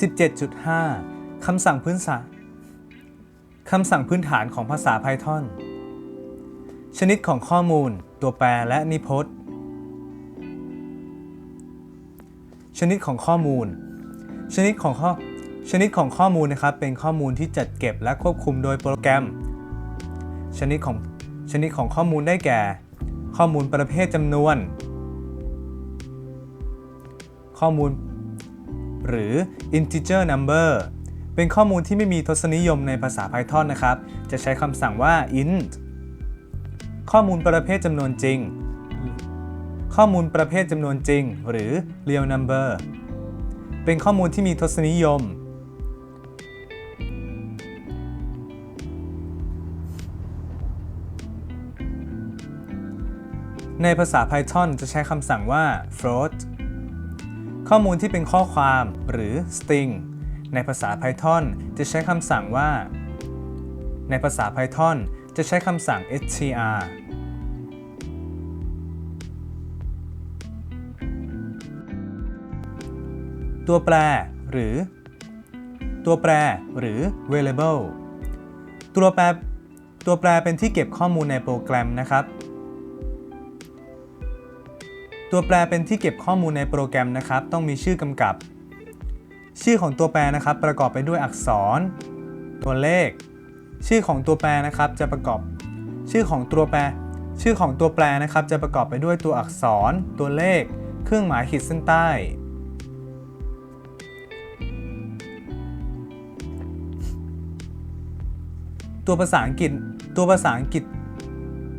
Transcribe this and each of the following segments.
17.5 คำสั่งพื้นฐานคำสั่งพื้นฐานของภาษา Python ชนิดของข้อมูล ตัวแปรและนิพจน์ ชนิดของข้อมูล ชนิดของข้อชนิดของข้อมูลนะครับ เป็นข้อมูลที่จัดเก็บและควบคุมโดยโปรแกรม ชนิดของชนิดของข้อมูลได้แก่ ข้อมูลประเภทจำนวน ข้อมูล หรือ integer number เป็นข้อมูลที่ไม่มีทศนิยมในภาษา Python นะครับ จะใช้คำสั่งว่า int ข้อมูลประเภทจำนวนจริง ข้อมูลประเภทจำนวนจริง หรือ real number เป็นข้อมูลที่มีทศนิยม ในภาษา Python จะใช้คำสั่งว่า float ข้อมูลที่เป็นข้อความหรือ string ในภาษา Python จะใช้คำสั่งว่า ในภาษา Python จะใช้คำสั่ง str ตัวแปรหรือ ตัวแปรหรือ variable ตัวแปรตัวแปรเป็นที่เก็บข้อมูลในโปรแกรมนะครับ ตัวแปรเป็นที่เก็บข้อมูลในโปรแกรมนะครับ ต้องมีชื่อกำกับ ชื่อของตัวแปรนะครับ ประกอบไปด้วยอักษร ตัวเลข ชื่อของตัวแปรนะครับจะประกอบ ชื่อของตัวแปร ชื่อของตัวแปรนะครับจะประกอบไปด้วยตัวอักษร ตัวเลข เครื่องหมายขีดเส้นใต้ตัวภาษาอังกฤษ ตัวภาษาอังกฤษ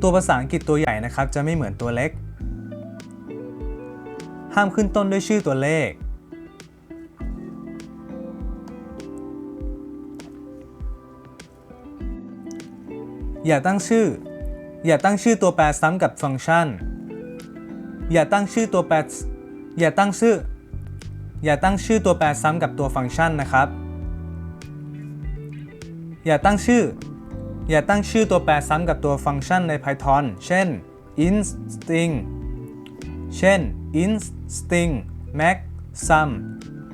ตัวภาษาอังกฤษตัวใหญ่นะครับ จะไม่เหมือนตัวเล็ก ห้ามขึ้นต้นด้วยชื่อตัวเลข อย่าตั้งชื่อ อย่าตั้งชื่อตัวแปรซ้ำกับฟังก์ชัน อย่าตั้งชื่อตัวแปร อย่าตั้งชื่อ อย่าตั้งชื่อตัวแปรซ้ำกับตัวฟังก์ชันนะครับ อย่าตั้งชื่อ อย่าตั้งชื่อตัวแปรซ้ำกับตัวฟังก์ชันใน Python เช่น int string เช่น int string max sum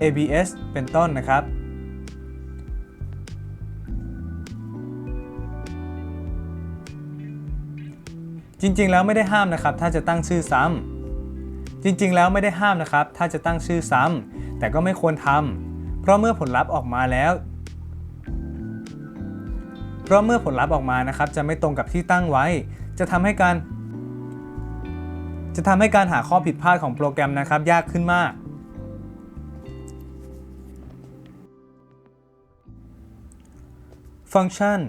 abs เป็นต้นนะครับ จริงๆแล้วไม่ได้ห้ามนะครับ ถ้าจะตั้งชื่อซ้ำจริงๆแล้วไม่ได้ห้ามนะครับ ถ้าจะตั้งชื่อซ้ำแต่ก็ไม่ควรทำเพราะเมื่อผลลัพธ์ออกมาแล้วเพราะเมื่อผลลัพธ์ออกมานะครับจะไม่ตรงกับที่ตั้งไว้ จะทำให้การ จะทำให้การหาข้อผิดพลาดของโปรแกรมนะครับยากขึ้นมาก ฟังก์ชัน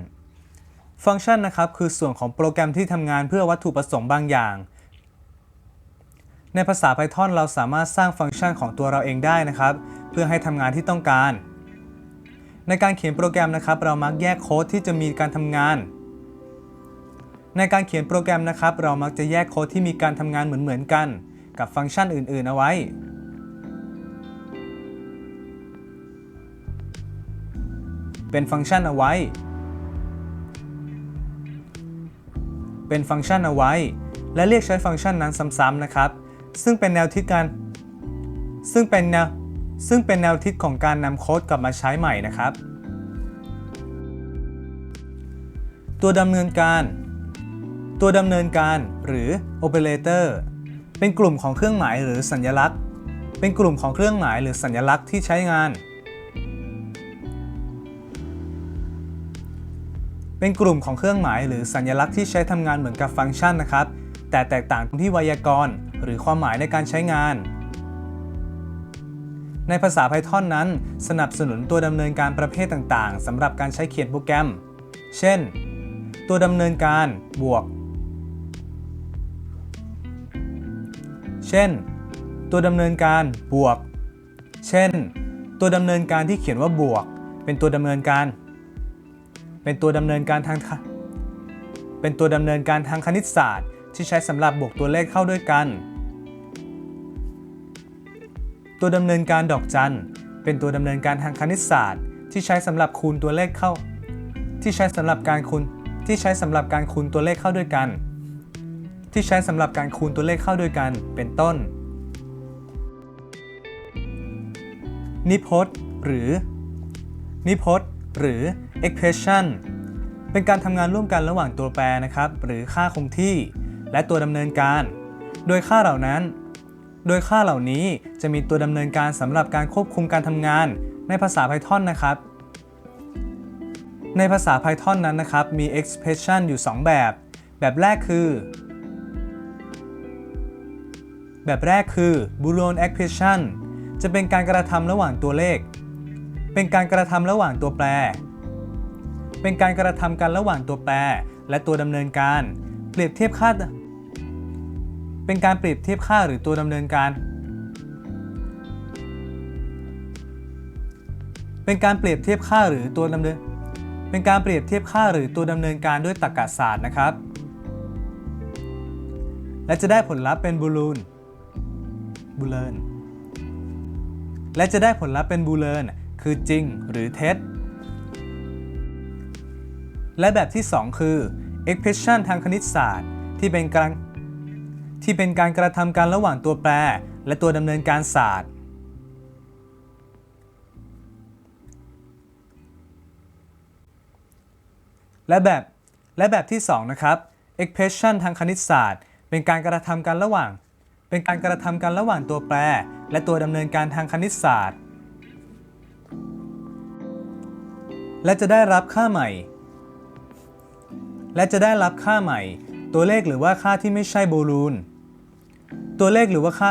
ฟังก์ชันนะครับคือส่วนของโปรแกรมที่ทำงานเพื่อวัตถุประสงค์บางอย่าง ในภาษา Python เราสามารถสร้างฟังก์ชันของตัวเราเองได้นะครับ เพื่อให้ทำงานที่ต้องการ ในการเขียนโปรแกรมนะครับ เรามักแยกโค้ดที่จะมีการทำงาน ในการเขียนโปรแกรมนะครับ เรามักจะแยกโค้ดที่มีการทำงานเหมือนๆกัน กับฟังก์ชันอื่น ๆ เอาไว้ เป็นฟังก์ชันเอาไว้ เป็นฟังก์ชันเอาไว้ และเรียกใช้ฟังก์ชันนั้นซ้ำๆนะครับ ซึ่งเป็นแนวทิศการ ซึ่งเป็นแนว ซึ่งเป็นแนวทิศของการนำโค้ดกลับมาใช้ใหม่นะครับ ตัวดำเนินการ ตัวดำเนินการหรือ operator เป็นกลุ่มของเครื่องหมายหรือสัญลักษณ์ เป็นกลุ่มของเครื่องหมายหรือสัญลักษณ์ที่ใช้งาน เป็นกลุ่มของเครื่องหมายหรือสัญลักษณ์ที่ใช้ทำงานเหมือนกับฟังก์ชันนะครับ แต่แตกต่างตรงที่ไวยากรณ์ หรือความหมายในการใช้งาน ในภาษา Python นั้น สนับสนุนตัวดำเนินการประเภทต่างๆสำหรับการใช้เขียนโปรแกรม เช่น ตัวดำเนินการบวก เช่น ตัวดำเนินการบวก เช่น ตัวดำเนินการที่เขียนว่าบวก เป็นตัวดำเนินการ เป็นตัวดำเนินการทางเป็นตัวดำเนินการทางคณิตศาสตร์ ที่ใช้สำหรับบวกตัวเลขเข้าด้วยกัน ตัวดำเนินการดอกจันเป็นตัวดำเนินการทางคณิตศาสตร์ ที่ใช้สำหรับคูณตัวเลขเข้า ที่ใช้สำหรับการคูณที่ใช้สำหรับการคูณตัวเลขเข้าด้วยกัน ที่ใช้สำหรับการคูณตัวเลขเข้าด้วยกันเป็นต้น นิพจน์ หรือ นิพจน์ หรือ expression เป็นการทำงานร่วมกันระหว่างตัวแปรนะครับ หรือค่าคงที่ และตัวดำเนินการ โดยค่าเหล่านั้น โดยค่าเหล่านี้จะมีตัวดำเนินการสำหรับการควบคุมการทำงาน ในภาษา Python นะครับ ในภาษา Python นั้นนะครับ มี expression อยู่ 2 แบบ แบบแรกคือ แบบแรกคือ Boolean expression จะเป็นการกระทำระหว่างตัวเลข เป็นการกระทำระหว่างตัวแปร เป็นการกระทำกันระหว่างตัวแปร และตัวดำเนินการ เปรียบเทียบค่า เป็นการเปรียบเทียบค่าหรือตัวดำเนินการ เป็นการเปรียบเทียบค่าหรือตัวดำเนิน เป็นการเปรียบเทียบค่าหรือตัวดำเนินการด้วยตรรกศาสตร์นะครับ และจะได้ผลลัพธ์เป็นบูลูน บูเลนและจะได้ผลลัพธ์เป็นบูเลนคือจริงหรือเท็จ และแบบที่ 2 คือ expression ทางคณิตศาสตร์ ที่เป็นการที่เป็นการกระทำการระหว่างตัวแปร และตัวดำเนินการศาสตร์ และแบบและแบบที่ 2 นะครับ expression ทางคณิตศาสตร์ เป็นการกระทำกันระหว่าง เป็นการกระทำกันระหว่างตัวแปร และตัวดำเนินการทางคณิตศาสตร์ และจะได้รับค่าใหม่ และจะได้รับค่าใหม่ ตัวเลขหรือว่าค่าที่ไม่ใช่บูลูนตัวเลขหรือว่าค่า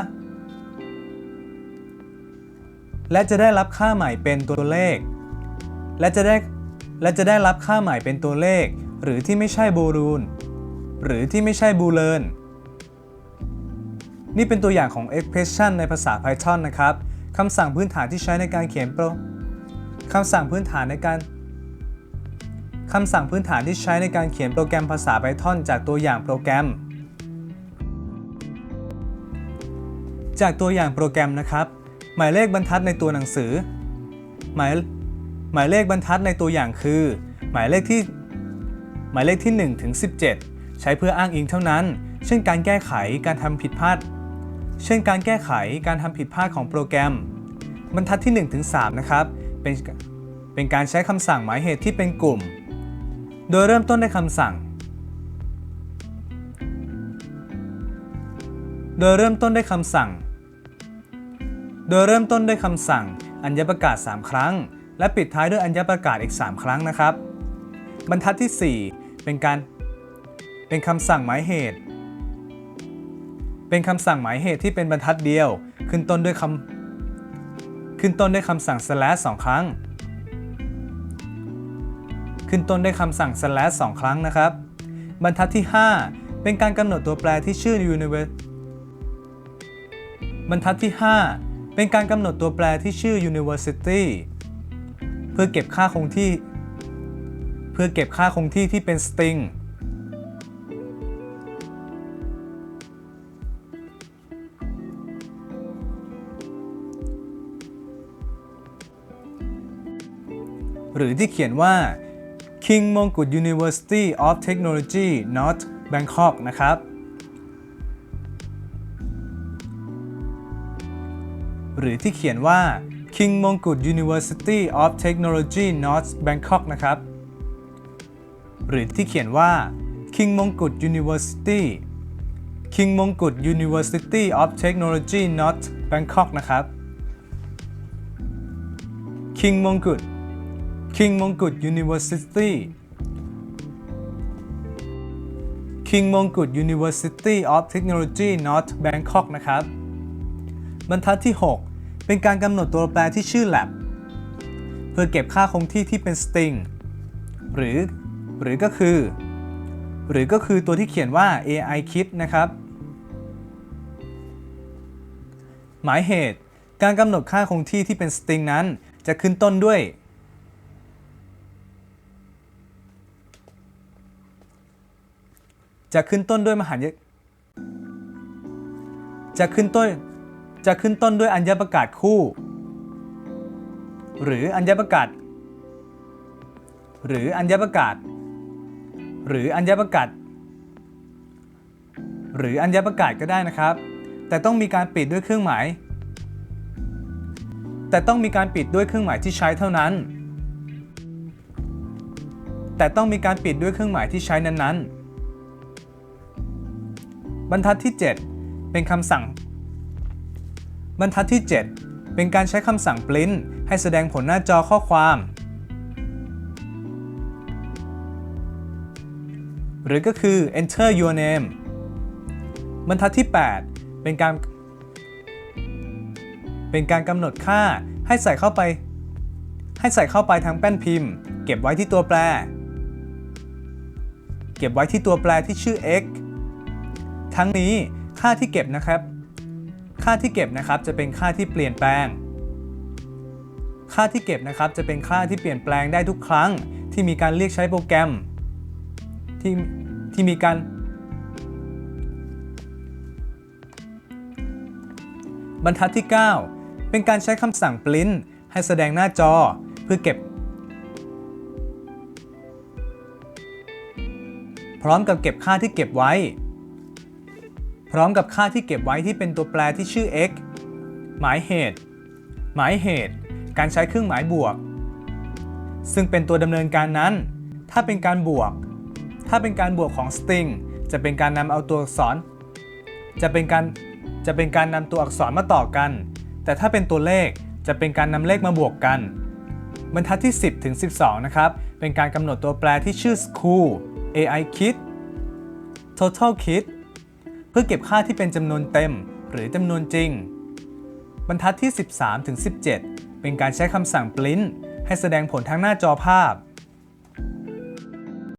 และจะได้รับค่าใหม่เป็นตัวเลข และจะได้และจะได้รับค่าใหม่เป็นตัวเลข หรือที่ไม่ใช่บูลูนหรือที่ไม่ใช่บูเลน นี่เป็นตัวอย่างของ expression ในภาษา Python นะครับคำสั่งพื้นฐานที่ใช้ในการเขียนโปรคำสั่งพื้นฐานในการคำสั่งพื้นฐานที่ใช้ในการเขียนโปรแกรมภาษา Python จากตัวอย่างโปรแกรม จากตัวอย่างโปรแกรมนะครับ หมายเลขบรรทัดในตัวหนังสือ หมายหมายเลขบรรทัดในตัวอย่างคือ หมายเลขที่หมายเลขที่1ถึง17 ใช้เพื่ออ้างอิงเท่านั้น เช่นการแก้ไขการทำผิดพลาด เช่นการแก้ไขการทำผิดพลาดของโปรแกรม บรรทัดที่1ถึง3นะครับ เป็นเป็นการใช้คำสั่งหมายเหตุที่เป็นกลุ่ม โดยเริ่มต้นด้วยคำสั่ง โดยเริ่มต้นด้วยคำสั่ง โดยเริ่มต้นด้วยคำสั่ง อัญญประกาศ 3 ครั้ง และปิดท้ายด้วยอัญญประกาศอีก 3 ครั้งนะครับ บรรทัดที่ 4 เป็นการเป็นคำสั่งหมายเหตุ เป็นคำสั่งหมายเหตุที่เป็นบรรทัดเดียว ขึ้นต้นด้วยคำขึ้นต้นด้วยคำสั่ง slash สองครั้ง ขึ้นต้นด้วยคำสั่ง slash สองครั้งนะครับ บรรทัดที่ 5 เป็นการกำหนดตัวแปรที่ชื่อ universe บรรทัดที่ 5 เป็นการกำหนดตัวแปรที่ชื่อ university เพื่อเก็บค่าคงที่ เพื่อเก็บค่าคงที่ที่เป็น string หรือที่เขียนว่า King Mongkut University of Technology North Bangkok นะครับ หรือที่เขียนว่า King Mongkut University of Technology North Bangkok นะครับ หรือที่เขียนว่า King Mongkut University King Mongkut University of Technology North Bangkok นะครับ King Mongkut King Mongkut University King Mongkut University of Technology North Bangkok นะครับ บรรทัดที่ 6 เป็นการกำหนดตัวแปรที่ชื่อ lab เพื่อเก็บค่าคงที่ที่เป็น string หรือ หรือก็คือ หรือก็คือตัวที่เขียนว่า AI kit นะครับ หมายเหตุ การกำหนดค่าคงที่ที่เป็น string นั้น จะขึ้นต้นด้วย จะขึ้นต้นด้วยมหายจะขึ้นต้นจะขึ้นต้นด้วยอัญญประกาศคู่ หรืออัญญประกาศ หรืออัญญประกาศ หรืออัญญประกาศ หรืออัญญประกาศก็ได้นะครับ แต่ต้องมีการปิดด้วยเครื่องหมาย แต่ต้องมีการปิดด้วยเครื่องหมายที่ใช้เท่านั้น แต่ต้องมีการปิดด้วยเครื่องหมายที่ใช้นั้นๆ บรรทัดที่ 7 เป็นคำสั่ง บรรทัดที่ 7 เป็นการใช้คำสั่ง print ให้แสดงผลหน้าจอข้อความ หรือก็คือ enter your name บรรทัดที่ 8 เป็นการ เป็นการกำหนดค่าให้ใส่เข้าไป ให้ใส่เข้าไปทางแป้นพิมพ์ เก็บไว้ที่ตัวแปร เก็บไว้ที่ตัวแปรที่ชื่อ x ทั้งนี้ค่าที่เก็บนะครับ ค่าที่เก็บนะครับจะเป็นค่าที่เปลี่ยนแปลง ค่าที่เก็บนะครับจะเป็นค่าที่เปลี่ยนแปลงได้ทุกครั้ง ที่มีการเรียกใช้โปรแกรมที่ที่มีการบรรทัดที่ 9 เป็นการใช้คำสั่ง print ให้แสดงหน้าจอเพื่อเก็บ พร้อมกับเก็บค่าที่เก็บไว้ พร้อมกับค่าที่เก็บไว้ที่เป็นตัวแปรที่ชื่อ x หมายเหตุ หมายเหตุ การใช้เครื่องหมายบวก ซึ่งเป็นตัวดำเนินการนั้น ถ้าเป็นการบวก ถ้าเป็นการบวกของ string จะเป็นการนำเอาตัวอักษร จะเป็นการ จะเป็นการนำตัวอักษรมาต่อกัน แต่ถ้าเป็นตัวเลขจะเป็นการนำเลขมาบวกกัน บรรทัดที่ 10 ถึง 12 นะครับ เป็นการกำหนดตัวแปรที่ชื่อ school ai kid total kid เพื่อเก็บค่าที่เป็นจำนวนเต็ม หรือจำนวนจริง บรรทัดที่ 13ถึง17 เป็นการใช้คำสั่ง print ให้แสดงผลทางหน้าจอภาพ